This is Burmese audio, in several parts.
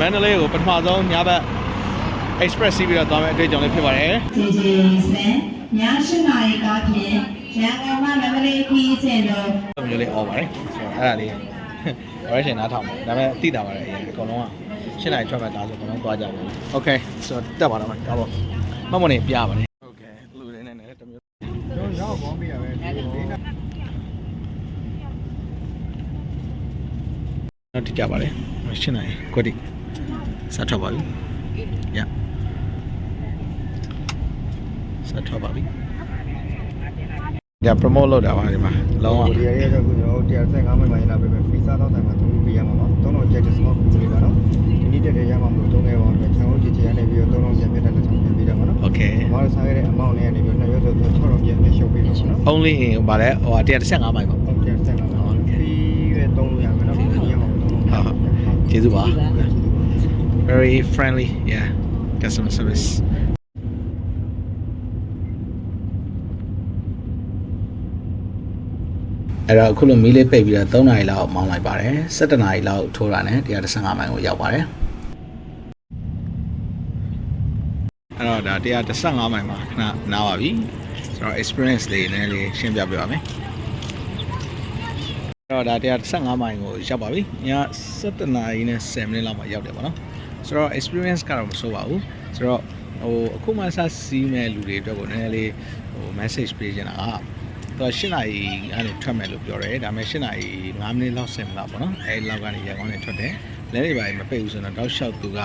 မန္တလေးကိုပထမဆုံးညဘက် express စီးပြီးတော့သွားမယ့်အတွေ့အကြုံလေးဖြစ်ပါတယ်ကျေးဇူးစင်ည၈နာရီကားဖြင့်ရန်ကုန်မှမန္တလေးခီးစဉ်တို့။အဲ့လိုမျိုးလေးអော်ပါတယ်။ဆိုတော့အဲ့ဒါလေး operation နားထောင်တယ်။ဒါပေမဲ့သိတာပါတယ်အရင်အကုန်လုံးကရှင်းနိုင်ထွက်မဲ့ဒါဆိုအကုန်လုံးသွားကြတယ်။ Okay ဆိုတော့တက်ပါတော့မယ်ဒါပေါ့။မမနေပြပါတယ်။ Okay လူတွေနဲ့လည်းတစ်မျိုးကျွန်တော်ရောက်ပေါင်းပြရပဲဒီနေ့တော့တိကြပါတယ်။ရှင်းနိုင်ကိုတိ စထွက်ပါပြီ။ညစထွက်ပါပြီ။ဒါ promote လုပ်တာပါဒီမှာလုံးဝဒီရဲတော့ကျွန်တော်115မိနစ်မှရလာပဲဖီစာတော့တိုင်မှာသုံးပေးရမှာပါသုံးတော့ jet discount ကိုပေးပါတော့ဒီနေ့တက်တဲ့ရမှာမလို့သုံးခဲ့ပါအောင်ကျွန်တော်တို့ကြည့်ချင်ရနေပြီးတော့သုံးတော့ပြန်ပြတဲ့လက်ဆောင်ပြန်ပေးတယ်မှာနော် Okay ဘာလို့စားရတဲ့ amount နဲ့နေပြီးတော့နှစ်ရက်ဆိုတော့6တော့ပြန်ပြန်ရှုပ်ပေးလို့နော် only in ဗာလဲဟို135မိုင်ပေါ့ဟုတ်တယ်ဆက်လာပါဖီပဲသုံးလို့ရမယ်နော်ဒီရမှာသုံးလို့ကျေးဇူးပါ very friendly yeah customer service အဲ့တော့အခုလိုမီးလေးပိတ်ပြီးတော့3နာရီလောက်မောင်းလိုက်ပါတယ်17နာရီလောက်ထိုးတာနဲ့115မိုင်ကိုရောက်ပါတယ်အဲ့တော့ဒါ115မိုင်မှာခဏနားပါပြီဆိုတော့ experience လေးနည်းလေးရှင်းပြပေးပါမယ်အဲ့တော့ဒါ115မိုင်ကိုရောက်ပါပြီည17နာရီနဲ့10မိနစ်လောက်မှရောက်တယ်ပေါ့နော် ဆိုတော့ experience ကတော့မဆိုးပါဘူးဆိုတော့ဟိုအခုမှစစီးမဲ့လူတွေအတွက်ကိုနည်းနည်းလေးဟို message ပေးချင်တာကသူက8နာရီကနေထွက်မယ်လို့ပြောတယ်ဒါပေမဲ့8နာရီ5မိနစ်လောက်ဆင်မလားပေါ့နော်အဲဒီလောက်ကနေရကောင်းနေထွက်တယ်လဲတွေပါမပိတ်ဘူးဆိုတော့တောက်လျှောက်သူကတ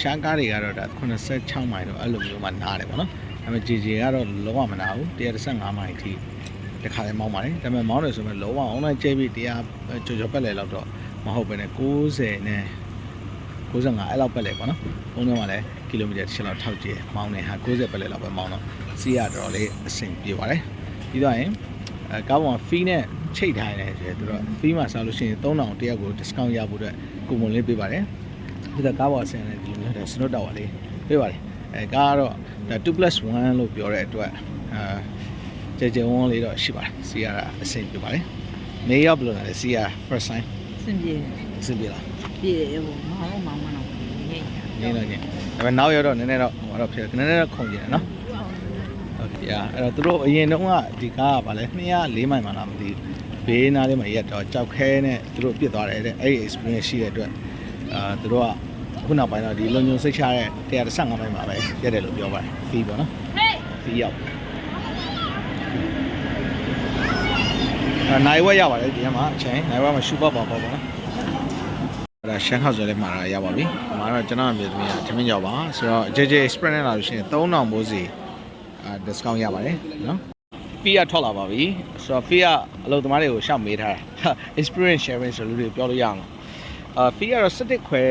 ခြားကားတွေကတော့ဒါ86မိုင်တော့အဲ့လိုမျိုးမှနားတယ်ပေါ့နော်ဒါပေမဲ့ JJ ကတော့လုံးဝမနာဘူး135မိုင်အထိတခါလဲမောင်းပါတယ်ဒါပေမဲ့မောင်းတယ်ဆိုရင်လုံးဝ online ကျဲပြီးတရားကြော်ကြော်ပက်လဲလောက်တော့မဟုတ်ပဲね90နဲ့ 95အဲ့လောက်ပက်လဲပေါ့နော်။ဘုံထဲမှာလည်းကီလိုမီတာတစ်လောက်ထောက်ကျဲမောင်းနေဟာ90ပက်လဲလောက်ပဲမောင်းတော့စီးရတော့လေးအဆင်ပြေပါတယ်။ပြီးတော့ရင်အဲကားပေါ်မှာ fee နဲ့ချိတ်ထားရတယ်ဆိုရင်သူတို့ fee မှာစားလို့ရှိရင်3000တယောက်ကို discount ရဖို့အတွက်ကူမွန်လေးပေးပါတယ်။ပြီးတော့ကားပေါ်ဆင်တဲ့ဒီလိုမျိုးတဲ့ snow tower လေးပေးပါတယ်။အဲကားကတော့ဒါ 2+1 လို့ပြောတဲ့အတွက်အာကျေကျေဝန်းလေးတော့ရှိပါတယ်။စီးရတာအဆင်ပြေပါတယ်။နေရောက်ဘယ်လိုလဲစီးရ first time စင်ပြေအဆင်ပြေလားပြေတယ်ဟိုမောင်းမောင်းမတော့ငိမ့်တာ ငင်းတော့ချင်းဒါပေမဲ့နောက်ရောက်တော့နည်းနည်းတော့ဟိုတော့ဖြစ်နည်းနည်းတော့ခုန်ကျင်တယ်နော်ဟုတ်ကဲ့အဲ့တော့သူတို့အရင်တုန်းကဒီကားကဗာလဲ204မိုင်မှလားမသိဘူးဘေးနားလေးမှာရက်တော့ကြောက်ခဲနဲ့သူတို့ပြစ်သွားတယ်တဲ့အဲ့ဒီ experience ရှိတဲ့အတွက်အာသူတို့ကခုနောက်ပိုင်းတော့ဒီလုံညုံစိတ်ချတဲ့115မိုင်မှာပဲရက်တယ်လို့ပြောပါတယ် fee ပေါ့နော် fee ရောက်နိုင်ဝက်ရပါတယ်ဒီမှာအချိန်နိုင်ဝက်မှာရှူပတ်ပါပေါ့ပေါ့နော် အဲ့ဒါရှန်ဟောက်ဆိုလည်းမှာတော့ရပါပြီ။ဒီမှာတော့ကျွန်တော်အမျိုးသမီးကထမင်းကြော်ပါဆိုတော့ JJ Express နဲ့လာလို့ရှိရင်3000ဘိုးစီအာ discount ရပါတယ်နော်။ fee ကထွက်လာပါပြီ။ဆိုတော့ fee ကအလုပ်သမားတွေကိုရှောက်မေးထားတာ experience sharing ဆိုလူတွေပြောလို့ရအောင်။အာ fee ကတော့17ခွဲ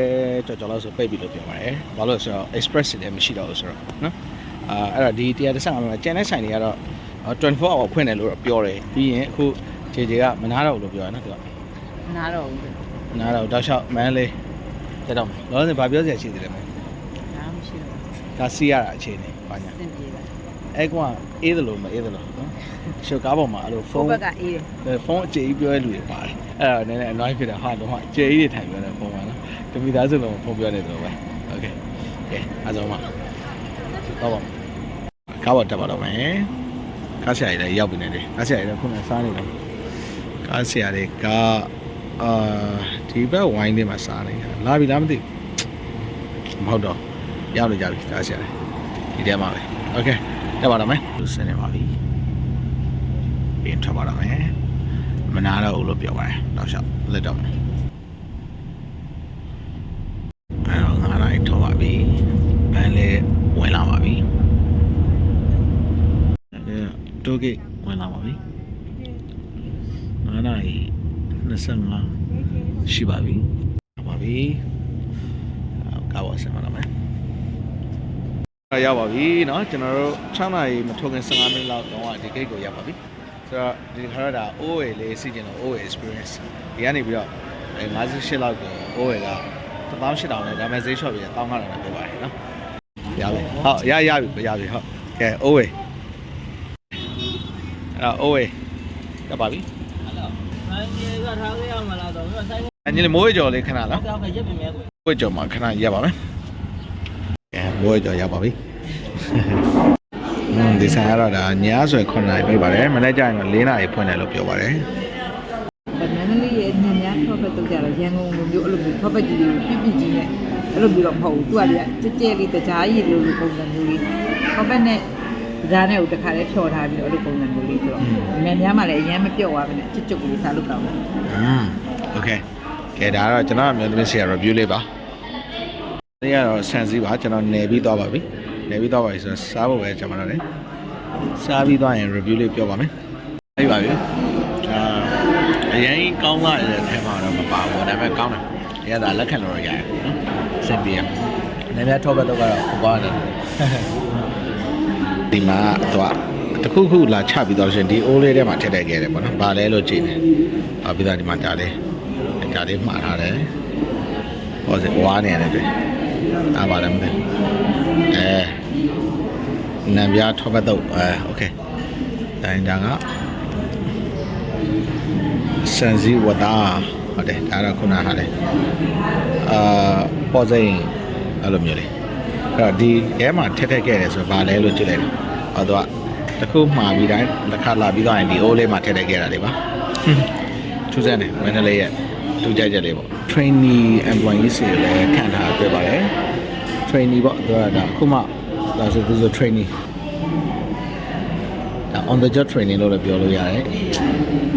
ကြော်ကြော်လို့ဆိုပိတ်ပြီလို့ပြောပါတယ်။ဘာလို့လဲဆိုတော့ express တွေလည်းမရှိတော့ဘူးဆိုတော့နော်။အာအဲ့တော့ဒီ135မှာကျန်တဲ့ဆိုင်တွေကတော့24 hour ဖွင့်တယ်လို့တော့ပြောတယ်။ပြီးရင်အခု JJ ကမနာတော့ဘူးလို့ပြောရနော်သူကနားတော့ဘူး နားတော့တောက်လျှောက်မန်းလေးတက်တော့မယ်လောလောဆယ်ဗာပြောစရာရှိသေးတယ်မလဲ နားမရှိဘူး ဒါစီးရတာအခြေအနေဘာညာ စင်ပြေပါ အဲ့ကွာအေးတယ်လို့မအေးတယ်လို့နော်ရှုပ်ကားပေါ်မှာအဲ့လိုဖု ဖုန်း န်း ဘက်ကအေးတယ် ဖုန်းအကျေကြီးပြောတဲ့လူတွေပါတယ်အဲ့ဒါနည်းနည်း annoy ဖြစ်တာဟာတော့အကျေကြီးတွေထိုင်ပြောတဲ့ဖုန်းပါနော်တမီသားစုလုံးဖုန်းပြောနေတယ်လို့ပဲโอเคကဲအားဆုံးပါတော့ပါကားပေါ်တက်ပါတော့မယ်ကားဆရာကြီးလည်းရောက်ပြီနေတယ်ကားဆရာကြီးလည်းခုနကစားနေတယ်ကားဆရာတွေက အာဒီဘက်ဝိုင်းထဲမှာစားနေတာလာပြီလားမသိဘူးမဟုတ်တော့ရောက်နေကြပြီကားဆရာတွေဒီထဲမှာပဲโอเคတက်ပါတော့မယ်သူစနေပါပြီပြင်ထွက်ပါတော့မယ်မနာတော့ဘူးလို့ပြောပါတယ်တော့ရှောက်လက်တော့မယ်အဲ့တော့ငါးလိုက်ထောက်ပါပြီဘန်းလေးဝင်လာပါပြီအဲ့တိုးဂိတ်ဝင်လာပါပြီငါးလိုက် 25ရှိပါပြီပါပြီကားပေါ်ဆင်ပါတော့မယ်ရောက်ပါပြီเนาะကျွန်တော်တို့6နာရီမထုတ်ခင်15မိနစ်လောက်တော့ဒီ gate ကိုရောက်ပါပြီဆိုတော့ဒီခါတော့ဒါ OA လေးစီးကျင်တော့ OA experience ဒီကနေပြီးတော့အဲ58လောက်ကို OA က18000နဲ့ဒါမဲ့ဈေးလျှော့ပြီး19000နဲ့ပြပါတယ်เนาะရပြီဟုတ်ရရပြီရပြီဟုတ်ကဲ OA အဲ့တော့ OA တက်ပါပြီ ဆိုင်ကြီးကထားခဲ့ရမလားတော့ဆိုင်အညီလေးမိုးကြော်လေးခဏနော်ကောက်ကရက်ပြင်မဲကိုဘွေကြော်မှာခဏရပ်ပါမယ်ကဲဘွေကြော်ရပါပြီอืมဒီဆိုင်ကတော့ဒါညဆို9နာရီပြပါတယ်မနေ့ကျရင်တော့4နာရီဖွင့်တယ်လို့ပြောပါတယ်မန္တလေးရဲ့ညညာထောက်ဖက်တော့ကြတော့ရန်ကုန်လိုမျိုးအဲ့လိုမျိုးထောက်ဖက်ကြီးတွေကိုပြပြကြီးနဲ့အဲ့လိုမျိုးတော့မဟုတ်ဘူးသူကလေကြဲကြဲလေးတကြားရည်လိုလိုပုံစံမျိုးလေးထောက်ဖက်နဲ့ ဇာတ်နဲ့ကိုတခါလေးဖြော်ထားပြီးတော့အဲ့လိုပုံစံမျိုးလေးဆိုတော့ညညာမှလည်းအရင်မပြော့သွားဘူးနဲ့ချွတ်ချွတ်ကလေးစားလို့ကောင်းတယ် อืมโอเคကဲဒါကတော့ကျွန်တော်အမျိုးသမီးဆီက review လေးပါဒီကတော့ဆန်စည်းပါကျွန်တော်နယ်ပြီးသွားပါပြီနယ်ပြီးသွားပါပြီဆိုတော့စားဖို့ပဲကျွန်တော်လည်းစားပြီးသွားရင် review လေးပြောပါမယ်ဟုတ်ပါပြီအာအရင်ကောင်းလာတဲ့အထက်မှာတော့မပါဘူးဒါပေမဲ့ကောင်းတယ်ရတာလက်ခံလို့ရရတယ်နော်စင်ပြေနေမြထောက်ဘက်တော့ကတော့ဟိုပါနေ ဒီမှာတော့တခုခုလာချပြီးတော့ရှင်ဒီအိုးလေးထဲမှာထည့်ထည့်ခဲ့တယ်ပေါ့နော်။ဘာလဲလို့ကြည့်နေ။အော်ပြီးတော့ဒီမှာဒါလေးဒါလေးမှားထားတယ်။ဟောစဝါနေရတယ်တွေ့။အားပါလည်းမသိဘူး။အဲနံပြားထောက်ဘက်တော့အဲโอเค။တိုင်းဒါကစန်စီဝတာဟုတ်တယ်ဒါတော့ခုနဟာလေအာပေါ်စိန်အဲ့လိုမျိုးလေးအဲ့ တော့ဒီထဲမှာထက်ထက်ခဲ့တယ်ဆိုတော့ဗာလဲလို့ကြည့်လိုက်တယ်ဟောတော့တခုမှာပြီးတိုင်းတစ်ခါလာပြီးတော့ရင်ဒီအိုးလေးမှာထက်ထက်ခဲ့တာလေပါထူးဆန်းတယ်မန္တလေးရဲ့ထူးခြားချက်လေးပေါ့ trainee employees တွေလည်းခံထားတွေ့ပါတယ် trainee ပေါ့သူကဒါအခုမှဒါဆိုသူဆို trainee ဒါ on the job training လို့လည်းပြောလို့ရတယ်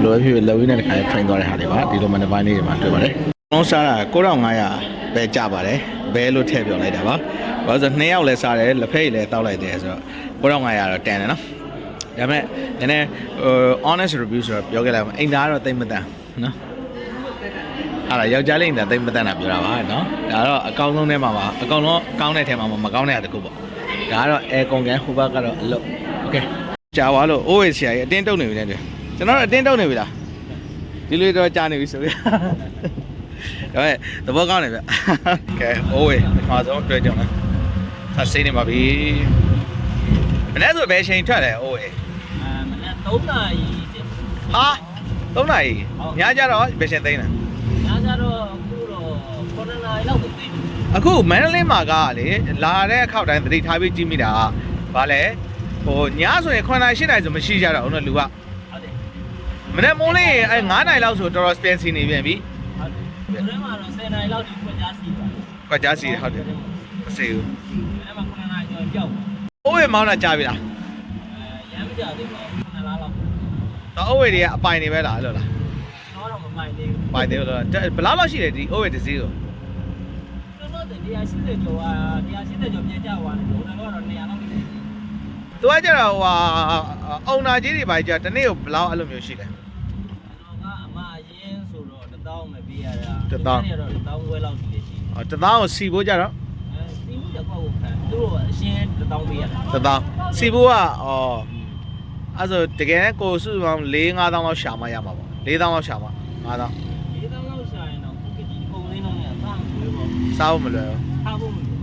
လိုပဲဖြစ်ဖြစ်လော်ဝင်းနဲ့တခါ train သွားတဲ့ဟာတွေပါဒီလိုမှတစ်ပိုင်းလေးတွေမှာတွေ့ပါတယ်။လုံးစားတာ9500ပဲကြပါတယ်။ ဘဲလို့ထည့်ပြောလိုက်တာပါ။ဘာလို့ဆို2ယောက်လဲစားတယ်လက်ဖက်ရည်လဲတောက်လိုက်တယ်ဆိုတော့9500တော့တန်တယ်နော်။ဒါပေမဲ့နည်းနည်းဟို honest review ဆိုတော့ပြောခဲ့လိုက်အောင်အိမ်သားကတော့တိတ်မတန်နော်။ဟာယောက်ျားလေးအိမ်သားတိတ်မတန်တာပြောတာပါနော်။ဒါတော့အကောင်းဆုံးထဲမှာပါအကောင်လုံးကောင်းတဲ့ထဲမှာမကောင်းတဲ့အတကူပေါ့။ဒါကတော့ air con ကန်ဟိုဘက်ကတော့အလုပ် okay ကြာသွားလို့ OA ဆရာကြီးအတင်းတုံနေပြီလေကျွန်တော်တို့အတင်းတုံနေပြီလားဒီလိုတော့ကြာနေပြီဆိုပြီး ဒါပေမဲ့သဘောကောင်းတယ်ဗျကဲ OA မှာဆုံးတွေ့ကြအောင်ဆက်စိနေပါပြီမနေ့ဆိုဘယ်ချိန်ထွက်လဲ OA အဲမနက်3နာရီကျဟာ3နာရီညကြတော့ဘယ်ချိန်သိမ်းလဲညကြတော့အခုတော့9နာရီလောက်ကိုသိပြီအခုမန္တလေးမှာကလေလာတဲ့အခါတိုင်းသတိထားပြီးကြည့်မိတာကဘာလဲဟိုညဆိုရင်9နာရီ10နာရီဆိုမရှိကြတော့ဘူးနော်လူကဟုတ်တယ်မနေ့မိုးလေးအဲ9နာရီလောက်ဆိုတော်တော် spend စီနေပြန်ပြီ ဟုတ်တယ်ဒီထဲမှာတော့10နာရီလောက်ဒီခွင့်ကြားစီပါခွက်ကြားစီဟုတ်တယ်မစေဘူးဒီထဲမှာ9နာရီကျော်ပြောက်အိုးဝေမောင်းတာကြားပြီလားအဲရမ်းမကြသေးဘူး9လားလောက်တော့အိုးဝေတွေကအပိုင်နေပဲလားအဲ့လိုလားကျွန်တော်တော့မပိုင်သေးဘူးပိုင်တယ်လို့လားဘယ်လောက်လောက်ရှိတယ်ဒီအိုးဝေတစ်စီးကိုကျွန်တော်တို့180ကျော်อ่ะ180ကျော်ပြန်ကြသွားတယ်ကျွန်တော်ကတော့200လောက်နေတယ်သူကကြတော့ဟိုဟာအုံနာကြီးတွေပါကြတနေ့ကိုဘယ်လောက်အဲ့လိုမျိုးရှိတယ် ကျွန်တော်ကအမအရင်ဆိုတော့1000 ပေးရတာတစ်သောင်း ဒီနေ့ကတော့တစ်သောင်းခွဲလောက်ကြီးလေးရှိတယ်အော်တစ်သားကိုစီဖို့ကြတော့အဲစီးမှုတစ်ကောက်ကိုခံသူတို့ကအရှင်းတစ်သောင်းပေးရတာတစ်သားစီဖို့ကအော်အဲ့ဆိုတကယ်ကိုစုစုပေါင်း၄၅တောင်းလောက်ရှာမှရမှာပေါ့၄တောင်းလောက်ရှာမှ၅တောင်း၄သောင်းလောက်ရှာရင်တော့ခုကဒီပုံလေးတော့နေတာအမှွေးပေါ့စားဖို့မလွယ်ဘူးထားဖို့မလို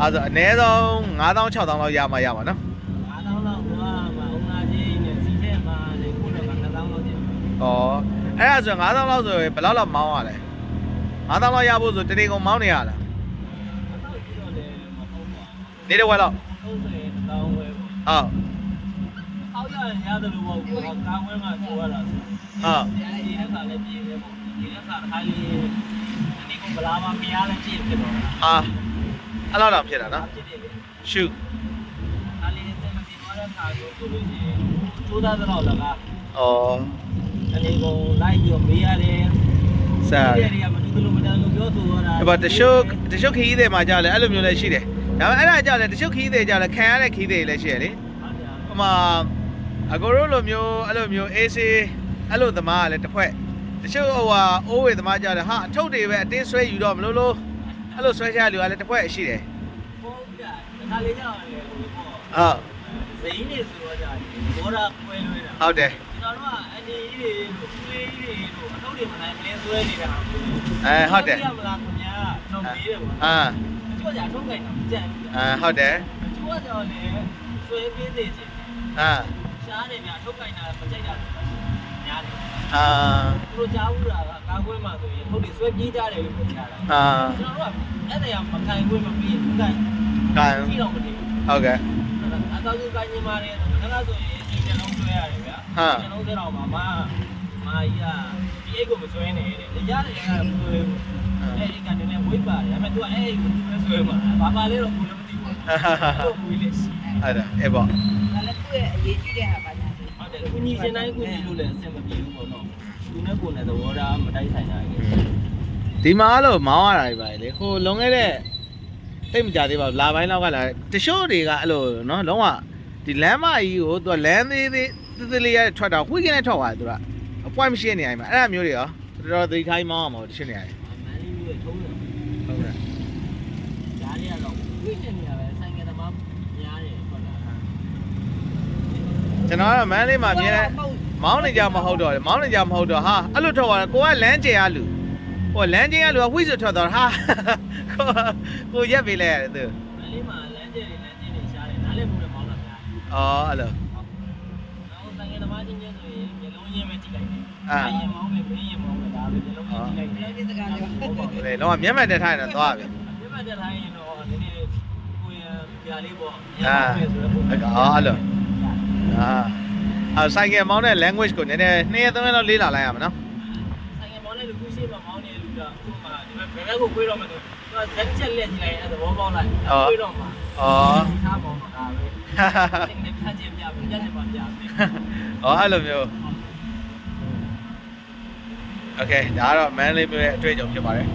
အဲ့ဆိုအနည်းဆုံး၅တောင်း၆တောင်းလောက်ရမှရမှာနော်၅သောင်းလောက်ကမှအုံနာချင်းနဲ့စီထဲမှာလေခုတော့က၅သောင်းလောက်တင် ဩ အဲ့ဒါဆို9000လောက်ဆိုရင်ဘယ်လောက်လောက်မောင်းရလဲ။9000လောက်ရဖို့ဆိုတနေ့ကုန်မောင်းနေရလားအဲ့တော့ပြီးတော့လေမဟုတ်ပါ။နေ့တစ်ဝက်လောက်ဘူးသုံးဆိုရင်တောင်းဝဲပေါ့။ဟုတ်အောက်ရရင်ရတယ်လို့ပေါ့ကွာကာဝဲမှာပြောရတာဆိုဟုတ်ဒီတစ်ခါလည်းပြေးပဲပေါ့ဒီတစ်ခါတစ်ခါလေးဒီကဘလာမမရလည်းကြည့်ဖြစ်တော့တာ။ဟာအဲ့လောက်တော့ဖြစ်တာနော်ဖြစ်တယ်လေ။ shoot ဒါလေးစက်မပြေသွားတဲ့ခါဆိုဆိုလို့ရှိရင်ကျိုးသားတော့လကား။ဩ အနေကုန်လိုက်ပြီးတော့မေးရတယ်ဆာဒီတွေကမတူလို့မတန်လို့ပြောဆိုတော့တာ။ဒီပါတရှုပ်တရှုပ်ခီးတွေမှာကြာလဲအဲ့လိုမျိုးလည်းရှိတယ်။ဒါပေမဲ့အဲ့ဒါကြာလဲတရှုပ်ခီးတွေကြာလဲခံရတဲ့ခီးတွေလည်းရှိရလေဟုတ်တယ်။ဟိုမှာအကိုတို့လိုမျိုးအဲ့လိုမျိုး AC အဲ့လိုသမားကလည်းတစ်ဖွဲ့တရှုပ်ဟိုဟာအိုးဝေသမားကြာလဲဟာအထုပ်တွေပဲအတင်းဆွဲယူတော့မလို့လို့အဲ့လိုဆွဲချရလူကလည်းတစ်ဖွဲ့ရှိတယ်ဟုတ်ကြဒါခါလေးကြောင့်လေဟိုပေါ့။ဟုတ်ဇိင်းနေဆိုတော့ကြာဘောရာပွဲလွှဲတာဟုတ်တယ်ကျွန် တော်တို့ကအနေကြီးတွေတို့ခွေးကြီးတွေတို့အထုပ်တွေမနိုင်လင်းဆွဲနေတာအဲဟုတ်တယ်မလားခင်ဗျာတော့မေးတယ်ပေါ့အာကျွတ်ကြထုတ်ကြတာကြံ့အာဟုတ်တယ်ကျွတ်ကြလေဆွဲပေးသေးချင်အာရှားနေဗျာထုတ်ကြတာမကြိုက်တာညားတယ်အာသူတို့ကြားဘူးလားကာကွယ်မှာဆိုရင်ဟုတ်တယ်ဆွဲပြေးကြတယ်လို့ပြောကြတာအာကျွန်တော်တို့ကအဲ့ဒါရမကန်ခွင့်မပြီးဘူးကန်ကံကြည့်တော့မတည်ဘူးဟုတ်ကဲ့ အကောက်စုကိုင်းနေပါတယ်ခဏဆိုရင်ဒီနှလုံးဆွဲရတယ်ဗျာနှလုံးဆွဲတော့မှမမာကြီးကဒီအိတ်ကိုမဆွဲနဲ့တဲ့ရတယ်ကမဆွဲဘူးအဲ့ဒီကနေလည်းဝိတ်ပါတယ်ဒါပေမဲ့ तू အဲ့ဒီကိုသူပဲဆွဲမှာဘာပါလဲတော့ကိုလည်းမသိဘူးတော့ဝီလေးအဲ့ဒါအဲ့ပေါ့ဒါလည်းသူ့ရဲ့အရေးကြီးတဲ့ဟာပါညာဟုတ်တယ်ကုညီရှင်တိုင်းကုညီလို့လည်းအဆင်မပြေဘူးပေါ့နော်သူနဲ့ကိုယ်နဲ့သဘောထားမတိုက်ဆိုင်တာကြီးဒီမှာအဲ့လိုမောင်းရတာတွေပါလေဟိုလွန်ခဲ့တဲ့ တိတ်မကြသေးပါဘူးလာပိုင်းလောက်ကလာတချို့တွေကအဲ့လိုနော်လုံးဝဒီလမ်းမကြီးကိုသူကလမ်းသေးသေးသေးသေးလေးရထွက်တာဝိကင်းနဲ့ထွက်သွားတယ်သူကအပွိုင်းမရှိနေရင်မှာအဲ့ဒါမျိုးတွေရောတော်တော်သတိထားမောင်းအောင်တချို့နေရတယ်မန်လေးမျိုးထုံးတယ်ဟုတ်ကဲ့ဒါတွေကတော့ဝိနေနေရပဲဆိုင်ကသမားများတယ်ဟုတ်လားကျွန်တော်ကတော့မန်းလေးမှာအမြဲတမ်းမောင်းနေကြမဟုတ်တော့မောင်းနေကြမဟုတ်တော့ဟာအဲ့လိုထွက်သွားတယ်ကိုကလမ်းကျရလူ ဟိုလမ်းကျရလူကဝိစွထွက်သွားတာဟာကိုကိုရက်ပေးလိုက်ရတယ်သူမန်လေးမှာလမ်းကျယ်တွေလမ်းကျယ်တွေရှားတယ်နားလည်းမှုနဲ့ပေါင်းတာများတယ်အော်အဲ့လိုနောက်ဆိုင်ကသမားချင်းချင်းဆိုရင်မျိုးလုံးချင်းပဲကြည့်လိုက်တယ်အာရင်မောင်းပဲဘင်းရင်မောင်းပဲဒါပဲမျိုးလုံးချင်းကြည့်လိုက်တယ်ဒီစကားပြောဟုတ်ပါဘူးလေလုံးဝမျက်မှန်တက်ထားရင်တော့သွားပြီပြတ်တဲ့တိုင်းရင်တော့နည်းနည်းကိုရပြာလေးပေါ့အာဆိုတော့ပုံအဲ့ကအော်အဲ့လိုအာအာဆိုင်ကယ်မောင်းတဲ့ language ကိုနည်းနည်းနှစ်ရက်သုံးရက်လောက်လေ့လာလိုက်ရမှာနော်ဆိုင်ကမောင်းတဲ့လူကူရှိမှမောင်းနေတဲ့လူ ကဥပမာဒီဘက်ဘယ်ဘက်ကိုခွေးတော့မှသူကဇက်ချက်လက်ကြည့်လိုက်အဲ့သဘောပေါက်လိုက်ခွေးတော့မှအော်ဒီထားမောင်းတော့ဒါပဲစိတ်နဲ့ဖြတ်ခြင်းပြပြီးကြက်တယ်ပါပြမယ်အော်အဲ့လိုမျိုး Okay ဒါကတော့ man လေးမျိုးရဲ့အတွေ့အကြုံဖြစ်ပါတယ်